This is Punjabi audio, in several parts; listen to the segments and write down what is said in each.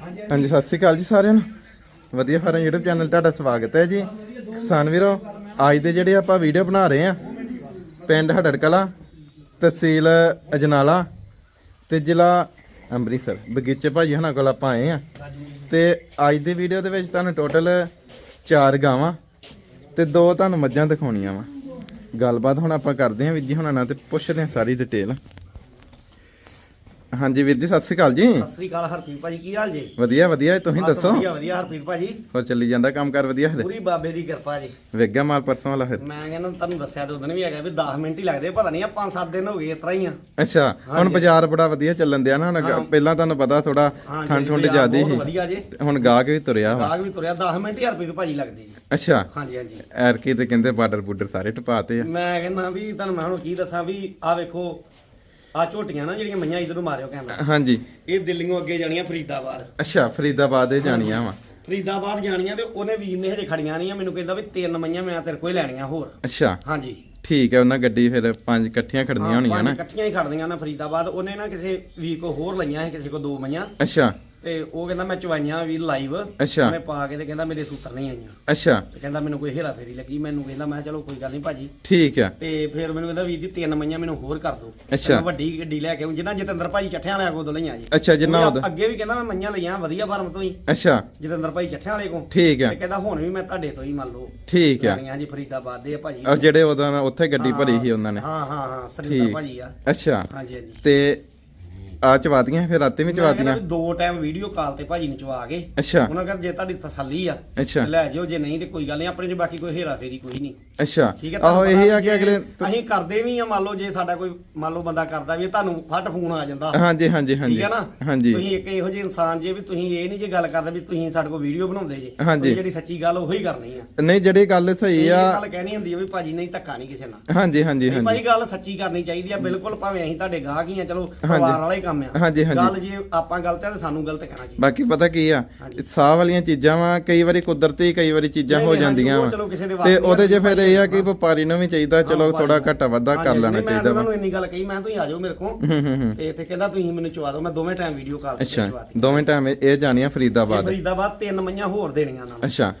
ਹਾਂਜੀ, ਸਤਿ ਸ਼੍ਰੀ ਅਕਾਲ ਜੀ ਸਾਰਿਆਂ ਨੂੰ। ਵਧੀਆ ਫਾਰਮ YouTube ਚੈਨਲ ਤੁਹਾਡਾ ਸਵਾਗਤ ਹੈ ਜੀ। ਕਿਸਾਨ ਵੀਰੋ, ਅੱਜ ਦੇ ਜਿਹੜੇ ਆਪਾਂ ਵੀਡੀਓ ਬਣਾ ਰਹੇ ਆ ਪਿੰਡ ਹੜੜ ਕਲਾ ਤਹਿਸੀਲ ਅਜਨਾਲਾ ਤੇ ਜ਼ਿਲ੍ਹਾ ਅੰਮ੍ਰਿਤਸਰ। ਬਗੀਚੇ ਭਾਜੀ ਹਣਾ ਕੋਲ ਆਪਾਂ ਆਏ ਆ ਤੇ ਅੱਜ ਦੀ ਵੀਡੀਓ ਦੇ ਵਿੱਚ ਤੁਹਾਨੂੰ ਟੋਟਲ 4 ਗਾਵਾਂ ਤੇ ਦੋ ਤੁਹਾਨੂੰ ਮੱਝਾਂ ਦਿਖਾਉਣੀਆਂ ਵਾ। ਗੱਲਬਾਤ ਹੁਣ ਆਪਾਂ ਕਰਦੇ ਹਾਂ ਵੀਰ ਜੀ ਹੁਣਾਂ ਨਾਲ ਤੇ ਪੁੱਛਦੇ ਹਾਂ ਸਾਰੀ ਡਿਟੇਲ ਹਾਂਜੀ ਵੀਰ ਜੀ ਸਤਿ ਸ਼੍ਰੀ ਅਕਾਲ ਜੀ। ਸਤਿ ਸ੍ਰੀ ਅਕਾਲ ਹਰਪ੍ਰੀਤ ਭਾਜੀ ਕੀ ਹਾਲ ਜੀ? ਵਧੀਆ ਵਧੀਆ ਤੁਸੀਂ ਬਸ ਦੱਸੋ? ਵਧੀਆ ਵਧੀਆ ਹਰਪ੍ਰੀਤ ਭਾਜੀ। ਹੋਰ ਚੱਲੀ ਜਾਂਦਾ ਕੰਮ ਕਰ ਵਧੀਆ ਹਲੇ? ਪੂਰੀ ਬਾਬੇ ਦੀ ਕਿਰਪਾ ਜੀ। ਵੇਗਿਆ ਮਾਲ ਪਰਸੋਂ ਵਾਲਾ ਫਿਰ। ਮੈਂ ਕਹਿੰਦਾ ਤੁਹਾਨੂੰ ਦੱਸਿਆ ਤੇ ਉਦੋਂ ਵੀ ਹੈਗਾ ਵੀ 10 ਮਿੰਟ ਹੀ ਲੱਗਦੇ ਪਤਾ ਨਹੀਂ ਆ 5-7 ਦਿਨ ਹੋ ਗਏ ਇਸ ਤਰ੍ਹਾਂ ਹੀ ਆ। ਅੱਛਾ ਹੁਣ। ਬਾਜ਼ਾਰ ਬੜਾ ਵਧੀਆ ਚੱਲਣ ਦਿਆ ਨਾ ਹੁਣ। ਪਹਿਲਾਂ ਤੁਹਾਨੂੰ ਪਤਾ ਥੋੜਾ ਠੰਡ ਠੁੰਡ ਜ਼ਿਆਦੀ ਸੀ। ਵਧੀਆ ਜੀ। ਹੁਣ ਗਾਹਕ ਵੀ ਤੁਰਿਆ ਵਾ। ਗਾਗ ਵੀ ਤੁਰਿਆ 10 ਮਿੰਟ ਹੀ ਹਰਪ੍ਰੀਤ ਭਾਜੀ ਲੱਗਦੇ ਜੀ। ਅੱਛਾ। ਹਾਂਜੀ ਹਾਂਜੀ। ਐਰਕੀ ਤੇ ਕਹਿੰਦੇ ਬਾਰਡਰ ਬੂਡਰ ਸਾਰੇ ਟਪਾਤੇ ਆ। ਮੈਂ ਕਹਿੰਦਾ ਵੀ ਤੁਹਾਨੂੰ ਮੈਂ ਹੁਣ ਕੀ ਦੱਸਾਂ ਵੀ ਆ ਵੇਖੋ ਆ ਝੋਟੀਆਂ ਨਾ ਜਿਹੜੀਆਂ ਮਈਆਂ ਇਧਰ ਮਾਰਿਓ ਕੈਮਰਾ ਹਾਂਜੀ। ਇਹ ਦਿੱਲੀੋਂ ਅੱਗੇ ਜਾਣੀਆਂ ਫਰੀਦਾਬਾਦ। ਅੱਛਾ ਫਰੀਦਾਬਾਦ ਇਹ ਜਾਣੀਆਂ ਵਾ। ਫਰੀਦਾਬਾਦ ਜਾਣੀਆਂ ਤੇ ਉਹਨੇ ਵੀਰ ਨੇ ਹਜੇ ਖੜੀਆਂ ਨਹੀਂ ਆ ਮੈਨੂੰ ਕਹਿੰਦਾ ਵੀ ਤਿੰਨ ਮਈਆਂ ਮੈਂ ਤੇਰੇ ਕੋਲ ਹੀ ਲੈਣੀਆਂ ਹੋਰ। ਅੱਛਾ। ਹਾਂਜੀ। ਠੀਕ ਹੈ ਉਹਨਾਂ ਗੱਡੀ ਫਿਰ ਪੰਜ ਇਕੱਠੀਆਂ ਖੜਨੀਆਂ ਹਾਂ, ਹੋਣੀਆਂ ਪੰਜ ਨਾ। ਇਕੱਠੀਆਂ ਹੀ ਖੜਦੀਆਂ ਨਾ ਫਰੀਦਾਬਾਦ। ਉਹਨੇ ਨਾ ਕਿਸੇ ਵੀਰ ਕੋ ਹੋਰ ਲਈਆਂ ਸੀ ਕਿਸੇ ਕੋ ਦੋ ਮਈਆਂ। ਅੱਛਾ। ਤੇ ਉਹ ਕਹਿੰਦਾ ਮੈਂ ਚਵਾਈਆਂ ਵੀ ਲਾਈਵ ਅੱਛਾ। ਉਹਨੇ ਪਾ ਕੇ ਤੇ ਕਹਿੰਦਾ ਮੇਰੇ ਸੂਤਰ ਨਹੀਂ ਆਈਆਂ। ਅੱਛਾ। ਤੇ ਕਹਿੰਦਾ ਮੈਨੂੰ ਕੋਈ ਹੇਰਾ ਫੇਰੀ ਲੱਗੀ ਮੈਨੂੰ ਕਹਿੰਦਾ ਮੈਂ ਕਿਹਾ ਚਲੋ ਕੋਈ ਗੱਲ ਨਹੀਂ ਭਾਜੀ। ਠੀਕ ਆ। ਤੇ ਫਿਰ ਮੈਨੂੰ ਕਹਿੰਦਾ ਵੀਰ ਜੀ ਤਿੰਨ ਮਈਆਂ ਮੈਨੂੰ ਹੋਰ ਕਰ ਦਿਓ। ਅੱਛਾ। ਮੈਂ ਵੱਡੀ ਗੱਡੀ ਲੈ ਕੇ ਆਉਂ ਜਿੰਨਾ ਜਤਿੰਦਰ ਭਾਜੀ ਚੱਠਿਆਂ ਵਾਲਿਆਂ ਕੋਲ ਲਈਆਂ ਜੀ। ਅੱਛਾ ਜਿੰਨਾ ਉਹ ਉਹਦਾ। ਅੱਗੇ ਵੀ ਕਹਿੰਦਾ ਮੈਂ ਮਈਆਂ ਲਈਆਂ ਵਧੀਆ ਫਾਰਮ ਤੋਂ ਹੀ। ਅੱਛਾ। ਜਤਿੰਦਰ ਭਾਈ ਚੱਠਿਆਂ ਵਾਲੇ ਕੋਲ। ਠੀਕ ਆ। ਤੇ ਕਹਿੰਦਾ ਹੁਣ ਵੀ ਮੈਂ ਤੁਹਾਡੇ ਤੋਂ ਹੀ ਮੰਨ ਲਓ। ਠੀਕ ਆ। ਲੈਣੀਆਂ ਜੀ ਫਰੀਦਾਬਾਦ ਦੇ ਆ ਭਾਜੀ। ਉਹ ਜਿਹੜੇ ਉਹਦਾ ਉੱਥੇ ਗੱਡੀ ਭਰੀ ਸੀ ਉਹਨਾਂ ਨੇ। ਹਾਂ ਹਾਂ ਹਾਂ ਸਰਿੰਦਰ ਠੀਕ। ਭਾਜੀ ਆ। ਅੱਛਾ। ਹਾਂਜੀ ਹਾਂਜੀ। ਤੇ ਆ ਚਵਾਦੀਆਂ ਫਿਰ ਰਾਤੇ ਵੀ ਵੀ ਦੋ ਟਾਈਮ ਵੀਡੀਓ ਕਾਲ ਤੇ ਭਾਜੀ ਨੂੰ ਚਵਾ ਕੇ। ਅੱਛਾ। ਉਹਨਾਂ ਕਹਿੰਦਾ ਜੇ ਤੁਹਾਡੀ ਤਸੱਲੀ ਆ ਅੱਛਾ। ਲੈ ਜਿਓ ਜੇ ਨਹੀਂ ਤੇ ਕੋਈ ਗੱਲ ਨਹੀਂ ਆਪਣੇ ਚ ਬਾਕੀ ਕੋਈ ਹੇਰਾ ਫੇਰੀ ਕੋਈ ਨਹੀਂ। ਅੱਛਾ। ਠੀਕ ਹੈ ਆਹੋ ਇਹੀ ਆ ਕਿ ਅਗਲੇ ਅਸੀਂ ਕਰਦੇ ਵੀ ਆ ਮੰਨ ਲਓ ਜੇ ਸਾਡਾ ਕੋਈ ਮੰਨ ਲਓ ਬੰਦਾ ਕਰਦਾ ਵੀ ਤੁਹਾਨੂੰ ਫੱਟ ਫੋਨ ਆ ਜਾਂਦਾ। ਹਾਂਜੀ ਹਾਂਜੀ ਹਾਂਜੀ। ਠੀਕ ਹੈ ਨਾ? ਹਾਂਜੀ। ਤੁਸੀਂ ਇੱਕ ਇਹੋ ਜਿਹੇ ਇਨਸਾਨ ਜੇ ਵੀ ਤੁਸੀਂ ਇਹ ਨਹੀਂ ਜੇ ਗੱਲ ਕਰਦੇ ਵੀ ਤੁਸੀਂ ਸਾਡੇ ਕੋਲ ਵੀਡੀਓ ਬਣਾਉਂਦੇ ਜੇ ਜਿਹੜੀ ਸੱਚੀ ਗੱਲ ਉਹੀ ਕਰਨੀ ਆ। ਨਹੀਂ ਜਿਹੜੀ ਗੱਲ ਸਹੀ ਆ। ਗੱਲ ਕਹਿਣੀ ਹੁੰਦੀ ਆ ਵੀ ਭਾਜੀ ਨਹੀਂ ਧੱਕਾ ਨਹੀਂ ਕਿਸੇ ਨਾਲ। ਹਾਂਜੀ ਹਾਂਜੀ ਹਾਂਜੀ। ਭਾਈ ਗੱਲ ਸੱਚੀ ਕਰਨੀ ਚਾਹੀਦੀ ਆ ਬਿਲਕੁਲ ਭਾਵੇਂ ਅਸੀਂ ਤੁਹਾਡੇ ਗਾਹਕ ਹੀ ਆ ਚਲੋ ਪਰਿਵਾਰ ਵਾਲਾ ਹੀ ਕੰਮ ਆ। ਹਾਂਜੀ, ਹਾਂਜੀ। ਗੱਲ ਜੇ ਆਪਾਂ ਗਲਤ ਆ ਤਾਂ ਸਾਨੂੰ ਗਲਤ ਕਹਿਣਾ ਚਾਹੀਦਾ। ਬਾਕੀ ਪਤਾ ਕੀ ਆ। ਸਾਹ ਵਾਲੀਆਂ ਚੀਜ਼ਾਂ ਵਾ ਕਈ ਵਾਰੀ ਕੁਦਰਤੀ ਕਈ ਵਾਰੀ ਚੀਜ਼ਾਂ ਹੋ ਜਾਂਦੀਆਂ ਵਾ। ਤੇ ਉਹਦੇ ਜੇ ਫਿਰ ਇਹ ਆ ਕਿ ਵਪਾਰੀ ਨੂੰ ਵੀ ਚਾਹੀਦਾ ਚਲੋ ਥੋੜਾ ਘਟਾ ਵਾਧਾ ਕਰ ਲੈਣਾ ਚਾਹੀਦਾ ਮੈਂ ਵਾ ਉਹਨਾਂ ਨੂੰ ਇੰਨੀ ਗੱਲ ਕਹੀ ਮੈਂ ਤੁਸੀਂ ਆ ਜਾਓ ਮੇਰੇ ਕੋਲ। ਤੇ ਇੱਥੇ ਕਹਿੰਦਾ ਤੁਸੀਂ ਮੈਨੂੰ ਚਵਾ ਦਿਓ ਮੈਂ ਦੋਵੇਂ ਟਾਈਮ ਵੀਡੀਓ ਕਾਲ ਤੇ ਚਵਾ ਦਿੱਤੀ ਦੋਵੇਂ ਟਾਈਮ ਇਹ ਜਾਣੀਆਂ ਫਰੀਦਾਬਾਦ। ਫਰੀਦਾਬਾਦ ਤਿੰਨ ਮਈਆਂ ਹੋਰ ਦੇਣੀਆਂ ਉਹਨਾਂ ਅੱਛਾ।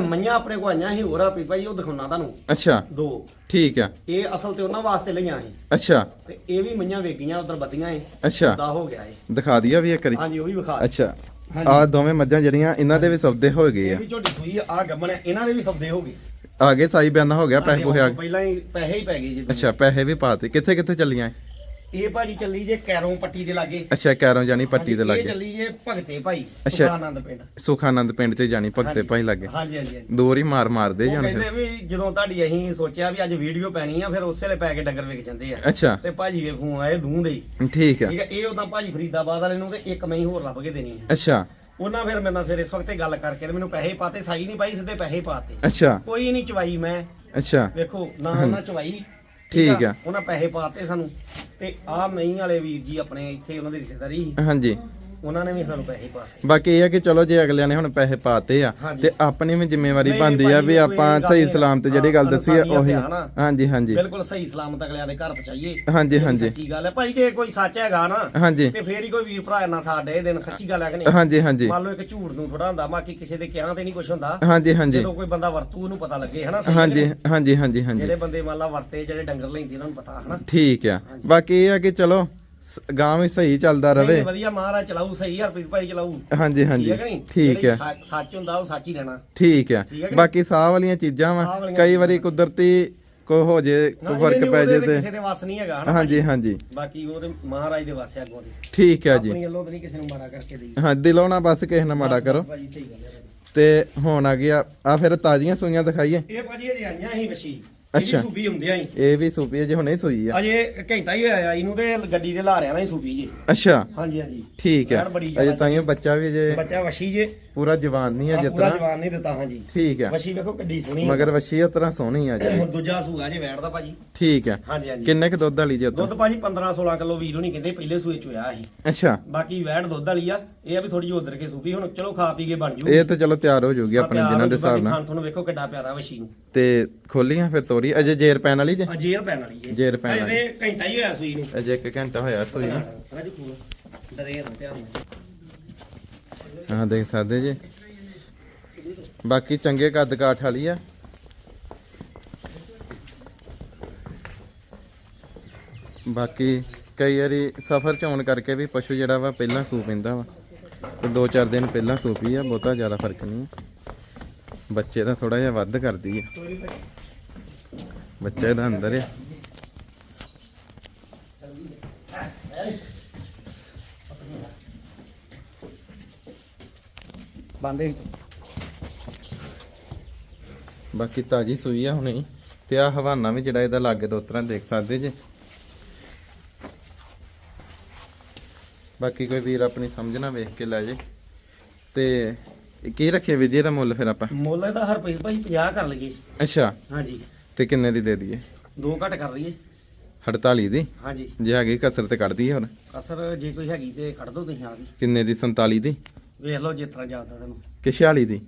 ਮਈਆਂ ਆਪਣੇ ਕੋਲ ਆਈਆਂ ਸੀ ਹੋਰ ਆ ਵੀ ਭਾਈ ਉਹ ਦਿਖਾਉਣਾ ਤੁਹਾਨੂੰ। ਅੱਛਾ। ਦੋ। ਠੀਕ ਆ। ਇਹ ਅਸਲ ਤੇ ਉਹਨਾਂ ਵਾਸਤੇ ਲਈਆਂ ਸੀ। ਅੱਛਾ। ਤੇ ਇਹ ਵੀ ਮਈਆਂ ਵੇਗੀਆਂ ਉਧਰ ਬੱਦੀਆਂ ਏ। ਅੱਛਾ। ਦਾ ਹੋ ਗਿਆ ਏ। ਦਿਖਾ ਦਿਆ ਵੀ ਇੱਕ ਵਾਰੀ। ਹਾਂਜੀ ਉਹ ਵੀ ਵਿਖਾ ਅੱਛਾ। ਹਾਂਜੀ। ਆ ਦੋਵੇਂ ਮੱਝਾਂ ਜਿਹੜੀਆਂ ਇਹਨਾਂ ਦੇ ਵੀ ਸੌਦੇ ਹੋ ਗਏ ਇਹ ਆ ਵੀ ਝੋਟੀ ਸੂਈ ਆ ਗੱਮਣ ਇਹਨਾਂ ਦੇ ਵੀ ਸੌਦੇ ਹੋ ਗਏ। ਆਗੇ ਸਾਈ ਬਿਆਨਾ ਹੋ ਗਿਆ ਪੈਸੇ ਆ ਪਹਿਲਾਂ ਹੀ ਪੈਸੇ ਹੀ ਪੈ ਗਏ ਜੀ। ਅੱਛਾ ਪੈਸੇ ਵੀ ਪਾਤੇ ਕਿੱਥੇ ਕਿੱਥੇ ਚੱਲੀਆਂ ਇਹ? ਇਹ ਭਾਜੀ ਚੱਲੀ ਜੇ ਕੈਰੋਂ ਪੱਟੀ ਦੇ ਲਾਗੇ। ਅੱਛਾ ਕੈਰੋਂ ਜਾਨੀ ਪੱਟੀ ਦੇ ਇਹ ਲਾਗੇ। ਚੱਲੀ ਜੇ ਭਗਤੇ ਭਾਈ ਅੱਛਾ। ਸੁਖਾਨੰਦ ਪਿੰਡ। ਸੁਖਾਨੰਦ ਪਿੰਡ 'ਚ ਜਾਨੀ ਭਗਤੇ। ਭਾਈ ਲਾਗੇ। ਹਾਂਜੀ ਹਾਂਜੀ ਹਾਂਜੀ। ਦੂਰ ਹੀ ਮਾਰ ਮਾਰਦੇ ਉਹ ਜਾਣ ਕਹਿੰਦੇ ਫਿਰ ਵੀ ਜਦੋਂ ਤੁਹਾਡੀ ਅਸੀਂ ਸੋਚਿਆ ਵੀ ਅੱਜ ਵੀਡੀਓ ਪੈਣੀ ਆ ਫਿਰ ਉਸੇ ਵੇਲੇ ਪੈ ਕੇ ਡੰਗਰ ਵਿਕ ਜਾਂਦੇ ਆ। ਅੱਛਾ। ਤੇ ਭਾਜੀ ਦੇ ਫੋਨ ਆਏ ਦੂੰ ਦੇ ਹੀ। ਠੀਕ ਆ। ਠੀਕ ਹੈ ਇਹ ਉਦਾਂ ਭਾਜੀ ਫਰੀਦਾਬਾਦ ਵਾਲੇ ਨੂੰ ਤੇ ਇੱਕ ਮੈਂ ਹੀ ਹੋਰ ਲੱਭ ਕੇ ਦੇਣੀ ਹੈ ਅੱਛਾ। ਉਹਨਾਂ ਫਿਰ ਮੇਰੇ ਨਾਲ ਸਵੇਰੇ ਇਸ ਵਕਤੇ ਗੱਲ ਕਰਕੇ ਤੇ ਮੈਨੂੰ ਪੈਸੇ ਪਾਤੇ ਸਾਈ ਨਹੀਂ ਪਾਈ ਸਿੱਧੇ ਪੈਸੇ ਪਾਤੇ। ਅੱਛਾ। ਕੋਈ ਨਹੀਂ ਚਵਾਈ ਮੈਂ। ਅੱਛਾ। ਵੇਖੋ ਨਾ ਉਹਨਾਂ ਚਵਾਈ। ਠੀਕ ਆ। ਉਹਨਾਂ ਪੈਸੇ ਪਾਤੇ ਸਾਨੂੰ। ਤੇ ਆਹ ਮਹੀਂ ਵਾਲੇ ਵੀਰ ਜੀ ਆਪਣੇ ਇੱਥੇ ਉਹਨਾਂ ਦੀ ਰਿਸ਼ਤੇਦਾਰੀ ਸੀ, ਹਾਂਜੀ। ਉਹਨਾਂ ਨੇ ਵੀ ਸਾਨੂੰ ਪੈਸੇ ਪਾਤੇ ਬਾਕੀ ਇਹ ਆ ਕਿ ਚਲੋ ਜੇ ਅਗਲਿਆਂ ਨੇ ਹੁਣ ਪੈਸੇ ਪਾਤੇ ਆ ਹਾਂਜੀ। ਤੇ ਆਪਣੀ ਵੀ ਜ਼ਿੰਮੇਵਾਰੀ ਨਹੀਂ, ਬਣਦੀ ਆ ਵੀ ਕੋਈ ਆਪਾਂ ਗੱਲ ਸਹੀ ਨਹੀਂ। ਸਲਾਮਤ ਜਿਹੜੀ ਗੱਲ ਦੱਸੀ ਆ ਉਹੀ। ਆ। ਨਾ। ਹਾਂਜੀ ਹਾਂਜੀ। ਬਿਲਕੁਲ ਸਹੀ ਸਲਾਮਤ ਅਗਲਿਆਂ ਦੇ ਘਰ ਪਹੁੰਚਾਈਏ। ਹਾਂਜੀ, ਇਹ ਹਾਂਜੀ। ਸੱਚੀ ਗੱਲ ਹੈ। ਭਾਈ ਜੇ ਕੋਈ ਸੱਚ ਹੈਗਾ ਨਾ ਹਾਂਜੀ। ਤੇ ਫੇਰ ਹੀ ਕੋਈ ਵੀਰ ਭਰਾ ਨਾਲ ਸਾਡੇ ਇਹ ਦਿਨ ਸੱਚੀ ਗੱਲ ਹੈ ਕਿ ਨਹੀਂ? ਹਾਂਜੀ ਹਾਂਜੀ। ਮੰਨ ਲਓ ਇੱਕ ਝੂਠ ਨੂੰ ਥੋੜਾ ਹੁੰਦਾ ਬਾਕੀ ਕਿਸੇ ਦੇ ਕਿਹਾ ਤੇ ਨਹੀਂ ਕੁਝ ਹੁੰਦਾ। ਹਾਂਜੀ ਹਾਂਜੀ। ਜਦੋਂ ਕੋਈ ਬੰਦਾ ਵਰਤੂ ਉਹਨੂੰ ਪਤਾ ਲੱਗੇ ਹਨਾ? ਸਹੀ ਹਾਂਜੀ? ਹਾਂਜੀ ਹਾਂਜੀ ਹਾਂਜੀ। ਜਿਹੜੇ ਬੰਦੇ ਮੰਨ ਲਾ ਵਰਤੇ ਜਿਹੜੇ ਡੰਗਰ ਲੈਂਦੇ ਉਹਨਾਂ ਨੂੰ ਪਤਾ ਹਨਾ? ਠੀਕ ਆ। ਬਾਕੀ ਇਹ ਆ ਕਿ ਚਲੋ ਸ- ਗਾਂ ਵੀ ਸਹੀ ਚੱਲਦਾ ਰਵੇ। ਨਹੀਂ, ਵਧੀਆ ਮਹਾਰਾਜ ਚਲਾਊ ਸਹੀ ਹਰਪ੍ਰੀਤ ਭਾਈ ਚਲਾਊ। ਹਾਂਜੀ ਹਾਂਜੀ। ਠੀਕ ਹੈ ਕਿ ਨਹੀਂ? ਠੀਕ ਜਿਹੜੇ ਆ ਸੱਚ- ਸੱਚ ਹੁੰਦਾ ਉਹ ਸੱਚ ਹੀ ਰਹਿਣਾ। ਠੀਕ ਹੈ। ਕਿ ਬਾਕੀ ਸਾਹ ਵਾਲੀਆਂ ਚੀਜ਼ਾਂ ਵਾ। ਵਾਲੀਆਂ ਕਈ ਵਾਰੀ ਕੁਦਰਤੀ ਕੋ ਹੋ ਜੇ ਨਾ, ਕੋ ਫ਼ਰਕ ਪੈ ਉਹਦੇ ਜੇ ਤੇ ਤੇ। ਕਿਸੇ ਦੇ ਵੱਸ ਨਹੀਂ ਹੈਗਾ ਹਨਾ ਹਾਂਜੀ ਹਾਂਜੀ। ਬਾਕੀ ਉਹ ਤੇ ਮਹਾਰਾਜ ਦੇ ਵੱਸ ਹੈ ਅੱਗੋਂ ਦੀ। ਠੀਕ ਆ ਜੀ। ਆਪਣੀ ਵੱਲੋਂ ਤਾਂ ਨਹੀਂ ਕਿਸੇ ਨੂੰ ਮਾਰਾ ਕਰਕੇ ਦੇਈ ਹਾਂ ਦਿਲੋਂ ਨਾ ਬਸ ਕਿਸੇ ਨਾਲ ਮਾੜਾ ਕਰੋ। ਭਾਜੀ ਸਹੀ ਗੱਲ ਹੈ ਭਾਜੀ। ਤੇ ਹੁਣ ਆ ਗਿਆ ਆ ਫਿਰ ਤਾਜ਼ੀਆਂ ਸੂਈਆਂ ਦਿਖਾਈਏ। ਇਹ ਭਾਜੀ ਆਈਆਂ ਸੀ ਵਸ਼ੀ ਅੱਛਾ। ਅੱਛਾ। ਸੂਬੀ ਹੁੰਦੇ ਆਂ ਇਹ ਵੀ ਸੂਪੀ ਜੇ ਹੁਣੇ ਸੂਈ ਆ। ਅਜੇ ਘੰਟਾ ਹੀ ਹੋਇਆ ਇਹਨੂੰ ਤੇ ਗੱਡੀ ਦੇ ਲਾ ਰਿਆ ਨਾ ਹੀ ਸੂਬੀ ਜੀ। ਅੱਛਾ। ਹਾਂਜੀ ਹਾਂਜੀ। ਠੀਕ ਯਾਰ ਬੜੀ ਅਜੇ ਜ਼ਿਆਦਾ ਤਾਈਓ ਬੱਚਾ ਵੀ ਜੇ ਬੱਚਾ ਵਸ਼ੀ ਜੇ। ਪੂਰਾ ਜਵਾਨ ਨਹੀਂ ਆ ਆਹ ਪੂਰਾ ਜਿਤਨਾ ਜਵਾਨ ਨਹੀਂ ਦਿੱਤਾ ਹਾਂਜੀ। ਠੀਕ ਆ। ਵਸ਼ੀ ਵੇਖੋ ਕਿੱਡੀ ਸੋਹਣੀ ਮਗਰ ਵਸ਼ੀ ਉਸ ਤਰ੍ਹਾਂ ਸੋਹਣੀ ਆ ਜੀ। ਦੂਜਾ ਸੂਆ ਜੇ ਵੈੜ ਦਾ ਭਾਜੀ। ਠੀਕ ਹਾਂਜੀ ਹਾਂਜੀ। ਕਿੰਨੇ ਕ ਦੁੱਧ ਵਾਲੀ ਜੇ ਉਤੋਂ? ਦੁੱਧ ਭਾਜੀ 15 16 ਕਿਲੋ ਵੀਰੋ ਨਹੀਂ ਕਹਿੰਦੇ ਪਹਿਲੇ ਸੂਏ ਚ ਹੋਇਆ ਸੀ। ਅੱਛਾ। ਬਾਕੀ ਵੈੜ ਦੁੱਧ ਵਾਲੀ ਆ ਇਹ ਆ ਵੀ ਥੋੜੀ ਜਿਹੀ ਉਧਰ ਕੇ ਸੂਪੀ ਹੁਣ ਚਲੋ ਖਾ ਪੀ ਕੇ ਬਣ ਜੂ ਇਹ ਤਾਂ ਚਲੋ ਤਿਆਰ ਹੋ ਜਾਊਗੀ ਆਪਣੇ ਜਿਨ੍ਹਾਂ ਦੇ ਹਿਸਾਬ ਨਾਲ। ਤੁਹਾਨੂੰ ਵੇਖੋ ਕਿੱਡਾ ਪਿਆਰਾ ਵਸ਼ੀ ਨੂੰ। ਤੇ ਖੋਲੀਆਂ ਫਿਰ ਤੋਰੀ ਅਜੇ ਜੇਰ ਪੈਣ ਵਾਲੀ ਜੇ? ਅਜੇਰ ਪੈਣ ਵਾਲੀ ਜੇ। ਜੇਰ ਪੈਣ ਵਾਲੀ। ਅਜੇ ਘੰਟਾ ਹੀ ਹੋਇਆ ਸੂਈ ਨੂੰ। ਅਜੇ ਇੱਕ ਘੰਟਾ ਹੋਇਆ ਸੂਈ ਨੂੰ। ਰਾਜੂ ਕੋਲ ਡਰੇ ਨਾ ਧਿਆਨ ਨਾਲ। ਹਾਂ ਦੇਖ ਸਕਦੇ ਜੀ। ਬਾਕੀ ਚੰਗੇ ਕੱਦ ਕਾਠ ਵਾਲੀ ਆ। ਬਾਕੀ ਕਈ ਵਾਰੀ ਸਫ਼ਰ ਚ ਆਉਣ ਕਰਕੇ ਵੀ ਪਸ਼ੂ ਜਿਹੜਾ ਵਾ ਪਹਿਲਾਂ ਸੂ ਪੈਂਦਾ ਵਾ। ਤੇ ਦੋ ਚਾਰ ਦਿਨ ਪਹਿਲਾਂ ਸੂ ਪਈ ਆ ਬਹੁਤਾ ਜ਼ਿਆਦਾ ਫ਼ਰਕ ਨਹੀਂ। ਆ। ਬੱਚੇ ਦਾ ਥੋੜਾ ਜਿਹਾ ਵੱਧ ਕਰਦੀ ਆ। ਬੱਚਾ ਇਹਦਾ ਅੰਦਰ ਆ। ਬੰਦੇ। ਬਾਕੀ ਤਾਜੀ ਸੂਈ ਆ ਹੁਣੇ। ਤੇ ਆ ਹਵਾਨਾ ਵੀ ਜਿਹੜਾ ਇਹਦਾ ਲਾਗੇ ਦੋ ਤਰ੍ਹਾਂ ਦੇਖ ਸਕਦੇ ਜੇ। ਬਾਕੀ ਕੋਈ ਵੀਰ ਆਪਣੀ ਸਮਝਣਾ ਵੇਖ ਕੇ ਲੈ ਜੇ। ਤੇ ਇਹ ਕੀ ਰੱਖਿਆ ਵੀਰ ਜੀ ਇਹਦਾ ਮੁੱਲ ਫਿਰ ਆਪਾਂ? ਮੁੱਲ ਇਹਦਾ ਹਰ ਪਈ ਭਾਈ 50 ਕਰ ਲਈਏ। ਅੱਛਾ। ਹਾਂਜੀ। ਤੇ ਕਿੰਨੇ ਦੀ ਦੇ ਦਈਏ? ਦੋ ਘੱਟ ਕਰ ਲਈਏ। 48 ਦੀ? ਹਾਂਜੀ। ਜੇ ਹੈਗੀ ਕਸਰ ਤੇ ਕੱਢ ਦਈਏ ਹੁਣ? ਅਸਰ ਜੇ ਕੋਈ ਹੈਗੀ ਤੇ ਕੱਢ ਦੋ ਤੁਸੀਂ ਆ ਵੀ। ਕਿੰਨੇ ਦੀ? 47 ਦੀ? ਵੇਖ ਲਓ ਜਿਸ ਤਰ੍ਹਾਂ ਜਾਂਦਾ ਤੁਹਾਨੂੰ ਕਿ 46 ਦੀ?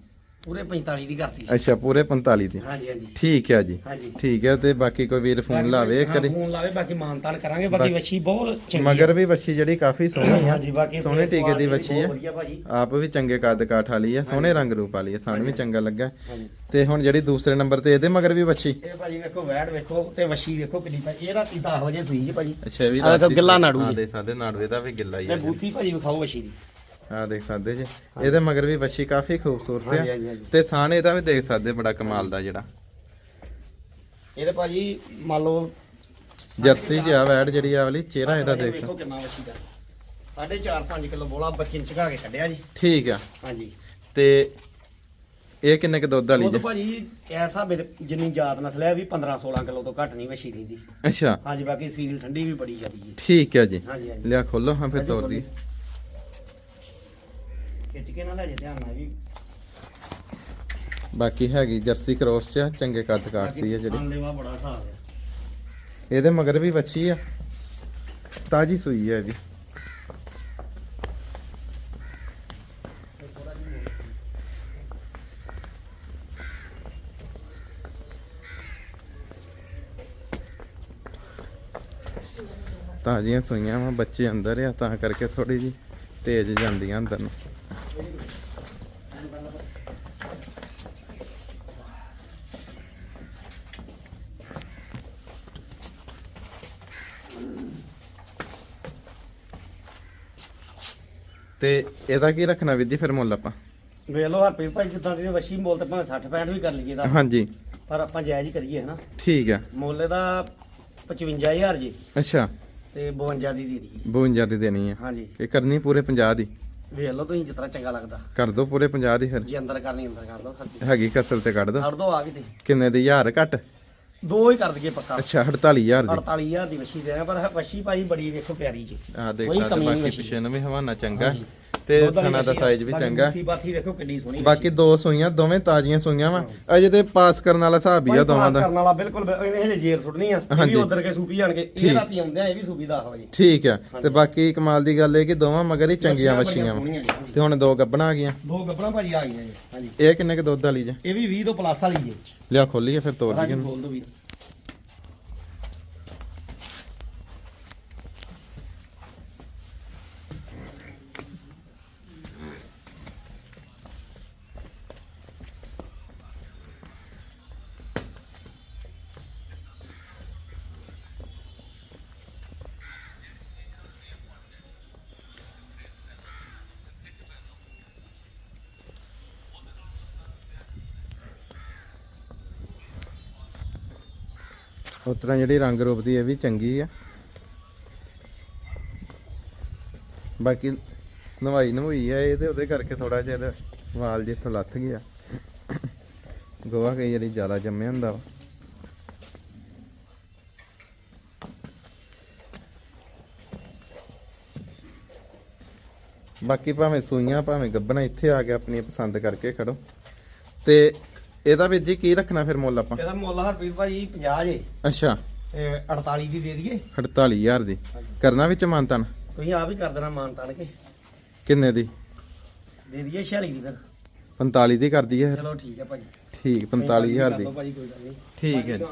ਪੂਰੇ 45 ਦੀ ਕਰਤੀ। ਅੱਛਾ ਪੂਰੇ 45 ਦੀ। ਹਾਂਜੀ ਹਾਂਜੀ। ਠੀਕ ਹੈ ਜੀ। ਹਾਂਜੀ। ਠੀਕ ਹੈ ਤੇ ਬਾਕੀ ਕੋਈ ਵੀਰ ਫੋਨ ਲਾਵੇ ਹਾਂ, ਕਰੇ ਫੋਨ ਲਾਵੇ ਬਾਕੀ ਮਾਨਤਾਨ ਕਰਾਂਗੇ ਬਾਕੀ ਵੱਛੀ ਬਹੁਤ ਚੰਗੀ ਮਗਰ ਵੀ ਬੱਚੀ ਜਿਹੜੀ ਕਾਫੀ ਸੋਹਣੀ ਆ। ਹਾਂਜੀ ਬਾਕੀ ਸੋਹਣੇ ਟੀਕੇ ਦੀ ਵੱਛੀ ਬਹੁਤ ਆ ਵਧੀਆ ਭਾਜੀ। ਆਪ ਵੀ ਚੰਗੇ ਕੱਦ ਕਾਠ ਵਾਲੀ ਆ ਸੋਹਣੇ ਰੰਗ ਰੂਪ ਵਾਲੀ ਆ ਸਾਨੂੰ ਵੀ ਚੰਗਾ ਲੱਗਾ। ਹਾਂਜੀ। ਤੇ ਹੁਣ ਜਿਹੜੀ ਦੂਸਰੇ ਨੰਬਰ ਤੇ ਇਹਦੇ ਮਗਰ ਵੀ ਬੱਚੀ ਇਹ ਭਾਜੀ ਵੇਖੋ ਵੈੜ ਵੇਖੋ ਤੇ ਵੱਛੀ ਵੇਖੋ ਕਿੰਨੀ ਪਈ ਇਹ ਰਾਤੀ 10 ਵਜੇ ਸੂਈ ਜੀ ਭਾਜੀ। ਅੱਛਾ ਇਹ ਵੀ ਆਹ ਦੇਖੋ ਗਿੱਲਾ ਨਾੜੂ ਹਾਂ ਜੀ। ਦੇ ਸਕਦੇ ਨਾੜੂ ਇਹਦਾ ਵੀ ਗਿੱਲਾ ਹੀ ਤੇ ਆ ਬੂਤੀ ਭਾਜੀ ਵਿਖਾਓ ਵੱਛੀ ਦੀ। ਆ ਦੇਖ ਸਕਦੇ ਜੀ। ਇਹਦੇ ਮਗਰ ਵੀ ਬੱਚੀ ਕਾਫੀ ਖੂਬਸੂਰਤ ਹਾਂਜੀ, ਆ ਹਾਂਜੀ। ਤੇ ਥਾਣੇ ਇਹਦਾ ਵੀ ਦੇਖ ਸਕਦੇ ਬੜਾ ਕਮਾਲ ਦਾ ਜਿਹੜਾ। ਇਹਦੇ ਭਾਜੀ ਮੰਨ ਲਓ ਜਰਸੀ ਜਿਹਾ ਵੈੜ ਜਿਹੜੀ ਆ ਵਾਲੀ ਚਿਹਰਾ ਇਹਦਾ ਦੇਖ ਵੇਖੋ ਸਕਦੇ। ਕਿੰਨਾ ਵੱਛੀ ਦਾ। 4.5 5 ਕਿਲੋ ਬੋਲਾ ਬੱਚੇ ਨੂੰ ਚਗਾ ਕੇ ਕੱਢਿਆ ਜੀ। ਠੀਕ ਆ। ਹਾਂਜੀ। ਤੇ ਇਹ ਕਿੰਨੇ ਕ ਦੁੱਧ ਵਾਲੀ ਉਹ ਜੇ? ਭਾਜੀ ਐਸਾ ਜਿੰਨੀ ਜਾਤ ਨਸਲ ਹੈ ਵੀ 15 16 ਕਿਲੋ ਤੋਂ ਘੱਟ ਨਹੀਂ ਵੱਛੀ ਦਿੰਦੀ। ਅੱਛਾ। ਹਾਂਜੀ ਬਾਕੀ ਸੀਲ ਠੰਡੀ ਵੀ ਬੜੀ ਜਾਂਦੀ ਜੀ। ਠੀਕ ਹੈ ਜੀ। ਹਾਂਜੀ ਹਾਂਜੀ। ਲਿਆ ਖੋਲੋ ਹਾਂ ਫਿਰ ਤੋਰ ਦੀ। ਖਿੱਚ ਕੇ ਨਾ ਲੈ ਜੇ ਧਿਆਨ ਨਾਲ ਵੀ। ਬਾਕੀ ਹੈਗੀ ਜਰਸੀ ਕ੍ਰੋਸ ਚ ਆ, ਚੰਗੇ ਕੱਦ ਕਾਟਦੀ ਆ ਜਿਹੜੀ। ਆਨਲੇਵਾ ਬੜਾ ਹਿਸਾਬ ਹੈ ਇਹਦੇ ਮਗਰ ਵੀ ਬੱਚੀ ਆ। ਤਾਜੀ ਸੂਈ ਆ ਇਹ ਵੀ ਤਾਜ਼ੀਆਂ ਸੂਈਆਂ ਵਾ ਬੱਚੇ ਅੰਦਰ ਆ ਤਾਂ ਕਰਕੇ ਥੋੜੀ ਜੀ ਤੇਜ਼ ਜਾਂਦੀਆਂ ਅੰਦਰ ਨੂੰ। ਤੇ ਇਹਦਾ ਕੀ ਰੱਖਣਾ ਵੀਰ ਜੀ ਫਿਰ ਮੁੱਲ ਆਪਾਂ? ਵੇਖ ਲਓ ਹਰਪ੍ਰੀਤ ਭਾਈ ਜਿੱਦਾਂ ਦੀ ਵੱਛੀ ਮੁੱਲ ਤੇ ਭਾਵੇਂ 60 65 ਵੀ ਕਰ ਲਈਏ ਦਾ ਹਾਂਜੀ। ਪਰ ਆਪਾਂ ਜਾਇਜ਼ ਹੀ ਕਰੀਏ ਹਨਾ? ਠੀਕ ਆ। ਮੁੱਲ ਇਹਦਾ 55000 ਜੀ। ਅੱਛਾ। ਤੇ 52 ਦੀ ਦੇ ਦਈਏ। 52 ਦੀ ਦੇਣੀ ਆ। ਹਾਂਜੀ। ਇਹ ਕਰਨੀ ਪੂਰੇ 50 ਦੀ। ਵੇਖ ਲਓ ਤੁਸੀਂ ਜਿਤਨਾ ਚੰਗਾ ਲੱਗਦਾ। ਕਰ ਦੋ ਪੂਰੇ 50 ਦੀ ਫਿਰ। ਜੇ ਅੰਦਰ ਕਰਨੀ ਅੰਦਰ ਕਰ ਲਓ ਹੈਗੀ ਕਸਰ ਤੇ ਕੱਢ ਦੋ। ਛੱਡ ਦੋ ਆ ਵੀ ਤੇ। ਕਿੰਨੇ ਦੀ? ਹਜ਼ਾਰ ਘੱਟ। ਦੋ ਹੀ ਕਰ ਦਈਏ ਪੱਕਾ। ਅੱਛਾ 48000 ਦੀ। 48000 ਦੀ ਵੱਛੀ ਦੇਣਾ ਪਰ ਵੱਛੀ ਭਾਈ ਬੜੀ ਵੇਖੋ ਪਿਆਰੀ ਜੀ। ਆ ਦੇਖ ਸਕਦੇ ਬਾਕੀ। ਪਿੱਛੇ ਨੂੰ ਵੀ ਹਵਾਨਾ ਚੰਗਾ। ਤੇ ਥਣਾ ਦਾ। ਸਾਈਜ਼ ਵੀ ਬਾਕੀ ਚੰਗਾ। ਬੂਥੀ ਬਾਥੀ ਵੇਖੋ ਕਿੰਨੀ ਸੋਹਣੀ ਬਾਕੀ ਦੋ ਸੂਈਆਂ ਦੋਵੇਂ ਤਾਜ਼ੀਆਂ ਸੂਈਆਂ ਵਾ। ਅਜੇ ਤੇ ਪਾਸ ਕਰਨ ਵਾਲਾ ਹਿਸਾਬ ਹੀ ਆ ਦੋਵਾਂ ਦਾ। ਕਰਨ ਵਾਲਾ ਬਿਲਕੁਲ ਇਹਨੇ ਜੇਰ ਸੁੱਟਣੀ ਆ। ਇਹ। ਵੀ ਉਧਰ ਕੇ ਸੂਪੀ ਜਾਣ ਕੇ। ਇਹ ਰਾਤੀ ਆਉਂਦੇ ਆ ਇਹ ਵੀ ਸੂਪੀ 10 ਵਜੇ। ਠੀਕ ਆ। ਤੇ ਬਾਕੀ ਕਮਾਲ ਦੀ ਗੱਲ ਇਹ ਕਿ ਦੋਵਾਂ ਮਗਰ ਹੀ ਚੰਗੀਆਂ ਵੱਛੀਆਂ। ਤੇ ਹੁਣ ਦੋ ਗੱਬਣਾ ਆ ਗਈਆਂ। ਦੋ ਗੱਬਣਾ ਭਾਜੀ ਆ ਗਈਆਂ ਜੀ ਹਾਂਜੀ। ਇਹ ਕਿੰਨੇ ਕ ਦੁੱਧ ਵਾਲੀ ਜੇ? ਇਹ ਵੀ 20 ਤੋਂ ਪਲੱਸ ਵਾਲੀ ਜੀ। ਲਿਆ ਖੋਲੀਏ ਫਿਰ ਤੋੜ ਲਈਏ ਖੋਲ ਦੋ ਵੀ ਉਸ ਤਰ੍ਹਾਂ ਜਿਹੜੀ ਰੰਗ ਰੂਪ ਦੀ ਇਹ ਵੀ ਚੰਗੀ ਆ। ਬਾਕੀ ਨਵਾਈ ਨਵਾਈ ਆ ਇਹ ਤੇ ਉਹਦੇ ਕਰਕੇ ਥੋੜਾ ਜਿਹਾ ਵਾਲ ਜਿੱਥੋਂ ਲੱਥ ਗਿਆ। ਗੋਹਾ ਕਈ ਵਾਰੀ ਜ਼ਿਆਦਾ ਜੰਮਿਆ ਹੁੰਦਾ ਵਾ। ਬਾਕੀ ਭਾਵੇਂ ਸੂਈਆਂ, ਭਾਵੇਂ ਗੱਬਣਾ ਇੱਥੇ ਆ ਕੇ ਆਪਣੀ ਪਸੰਦ ਕਰਕੇ ਖੜੋ। ਤੇ ਇਹਦਾ ਵੀਰ ਜੀ ਕੀ ਰੱਖਣਾ ਫਿਰ ਮੁੱਲ ਆਪਾਂ? ਇਹਦਾ ਮੁੱਲ ਹਰਪ੍ਰੀਤ ਭਾਜੀ 50 ਜੇ। ਅੱਛਾ। ਤੇ 48 ਦੀ ਦੇ ਦਈਏ। 48000 ਦੀ। ਕਰਨਾ ਵਿੱਚ ਮਾਨਤਨ? ਤੁਸੀਂ ਆਪ ਹੀ ਕਰ ਦੇਣਾ ਮਾਨ ਤਾਨ ਕੇ। ਕਿੰਨੇ ਦੀ? ਦੇ ਦਈਏ 46 ਦੀ ਫਿਰ। 45 ਦੀ ਕਰਦੀ ਹੈ ਚਲੋ ਠੀਕ ਹੈ ਭਾਜੀ। ਠੀਕ 45000 ਦੀ ਕਰ ਲਓ ਭਾਜੀ ਕੋਈ ਗੱਲ ਨਹੀਂ। ਠੀਕ ਹੈ ਜੀ।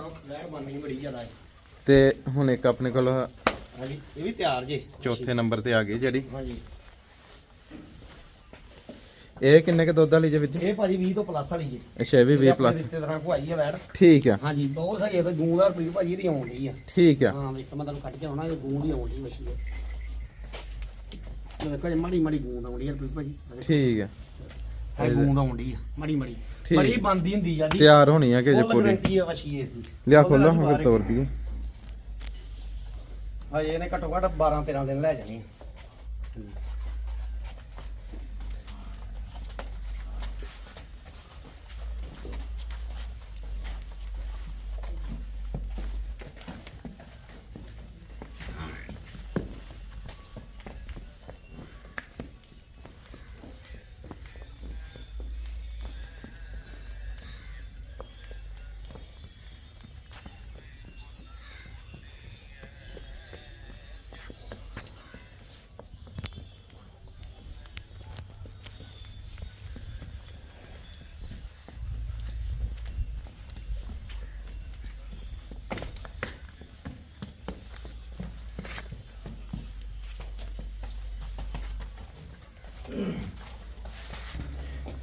ਤੇ ਹੁਣ ਇੱਕ ਆਪਣੇ ਕੋਲ ਹਾਂਜੀ ਇਹ ਵੀ ਤਿਆਰ ਜੇ। ਚੌਥੇ ਨੰਬਰ ਤੇ ਆ ਗਈ ਜਿਹੜੀ। ਹਾਂਜੀ। ਇਹ ਕਿੰਨੇ ਕ ਦੁੱਧ ਵਾਲੀ ਜੇ ਜੀ? ਇਹ ਭਾਜੀ 20 ਤੋਂ ਪਲੱਸ ਵਾਲੀ ਜੀ। ਅੱਛਾ ਇਹ ਵੀ 20 ਪਲੱਸ ਰਿਸ਼ਤੇਦਾਰਾਂ ਕੋ ਆਈ ਹੈ ਵੈੜ ਠੀਕ ਆ। ਹਾਂਜੀ ਬਹੁਤ ਸਹੀ ਹੈ ਤੇ ਗੂੰ ਦਾ ਭਾਜੀ ਇਹਦੀ ਆਉਣ ਡਈ ਆ। ਠੀਕ ਆ। ਹਾਂ ਵੇਖ ਮੈਂ ਤੁਹਾਨੂੰ ਕੱਢ ਕੇ ਆਉਣਾ ਇਹ ਗੂੰ ਦੀ ਆਉਣ ਮੱਛੀ ਹੈ ਇਹ ਜੀ ਮਾੜੀ ਮਾੜੀ ਗੂੰ ਆਉਣ ਆ ਰੁਪਏ ਭਾਜੀ। ਠੀਕ ਆ। ਇਹ ਗੂੰ ਦਾ ਆਉਣ ਡਈ ਆ ਮਾੜੀ ਮਾੜੀ। ਬੜੀ ਬੰਦੀ ਹੁੰਦੀ ਜਾਂਦੀ ਤਿਆਰ ਹੋਣੀ ਆ ਕਿ ਜੇ ਪੂਰੀ। ਗਰੰਟੀ ਹੈ ਮੱਛੀ ਇਸ ਦੀ ਲਿਆ ਖੋਲੋ ਹੁਣ ਫਿਰ ਤੋੜ ਦਈਏ। ਹਜੇ ਇਹਨੇ ਘੱਟੋ ਘੱਟ 12 13 ਦਿਨ ਲੈ ਜਾਣੀ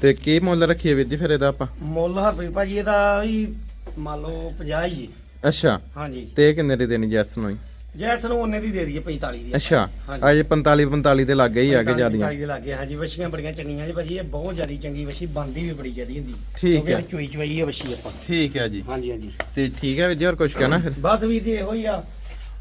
ਤੇ ਕੀ ਮੁੱਲ ਰੱਖੀਏ ਵੀਰ ਜੀ ਫਿਰ ਇਹਦਾ ਆਪਾਂ? ਮੁੱਲ ਹਰਪ੍ਰੀਤ ਭਾਜੀ ਇਹਦਾ ਵੀ ਮੰਨ ਲਓ 50 ਹੀ ਜੀ ਅੱਛਾ। ਹਾਂਜੀ। ਤੇ ਇਹ ਕਿੰਨੇ ਦੀ ਦੇਣੀ ਜੈਸ ਨੂੰ? ਜੈਸ ਨੂੰ ਉਹਨੇ ਦੀ ਦੇ ਦਈਏ 45 ਦੀ। ਅੱਛਾ। ਹਾਂਜੀ। ਅਜੇ 45 45 ਦੇ ਲੱਗੇ ਹੀ ਆ ਕੇ ਜਿਆਦੀਆਂ। 45 ਦੇ ਲੱਗੇ ਹਾਂਜੀ। ਵਛੀਆਂ ਬੜੀਆਂ ਚੰਗੀਆਂ ਜੀ ਭਾਜੀ ਇਹ ਬਹੁਤ ਜ਼ਿਆਦੀ ਚੰਗੀ ਵਛੀ ਬੰਦੀ ਵੀ ਬੜੀ ਜ਼ਿਆਦੀ ਹੁੰਦੀ। ਠੀਕ ਕਿਉਂਕਿ ਹੈ। ਇਹ ਚੋਈ ਚਵਾਈ ਹੈ ਵਛੀ ਆਪਾਂ। ਠੀਕ ਹੈ ਜੀ। ਹਾਂਜੀ ਹਾਂਜੀ। ਤੇ ਠੀਕ ਹੈ ਵੀਰ ਜੀ ਹੋਰ ਕੁਝ ਕਹਿਣਾ ਫਿਰ? ਬਸ ਵੀ ਤੇ ਇਹੋ ਹੀ ਆ।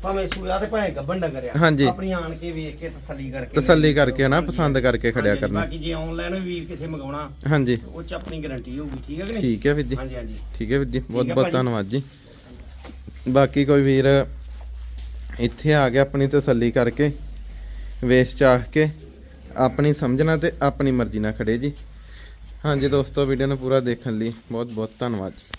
ਭਾਵੇਂ ਸੂਆ ਤੇ ਭਾਵੇਂ ਗੱਬਣ ਡੰਗਰਿਆ ਹਾਂਜੀ। ਆਪਣੀ ਆਣ ਕੇ ਵੇਖ ਕੇ ਤਸੱਲੀ ਕਰਕੇ ਤਸੱਲੀ ਕਰਕੇ ਨਾ। ਪਸੰਦ ਕਰਕੇ ਖੜਿਆ ਹਾਂਜੀ, ਕਰਨਾ। ਬਾਕੀ ਜੇ ਆਨਲਾਈਨ ਵੀ ਵੀਰ ਕਿਸੇ ਮੰਗਾਉਣਾ ਹਾਂਜੀ। ਉਹ ਚ ਆਪਣੀ ਗਾਰੰਟੀ ਹੋਊਗੀ ਠੀਕ ਹੈ ਕਿ ਨਹੀਂ? ਠੀਕ ਹੈ ਵੀਰ ਜੀ। ਹਾਂਜੀ ਹਾਂਜੀ। ਠੀਕ ਹੈ ਵੀਰ ਜੀ ਬਹੁਤ ਬਹੁਤ ਭਾਜੀ। ਧੰਨਵਾਦ ਜੀ। ਬਾਕੀ ਕੋਈ ਵੀਰ ਇੱਥੇ ਆ ਕੇ ਆਪਣੀ ਤਸੱਲੀ ਕਰਕੇ ਵੇਸ ਚਾਹ ਕੇ ਆਪਣੀ ਸਮਝਣਾ ਤੇ ਆਪਣੀ ਮਰਜ਼ੀ ਨਾਲ ਖੜੇ ਜੀ। ਹਾਂਜੀ ਦੋਸਤੋ ਵੀਡੀਓ ਨੂੰ ਪੂਰਾ ਦੇਖਣ ਲਈ ਬਹੁਤ ਬਹੁਤ ਧੰਨਵਾਦ ਜੀ।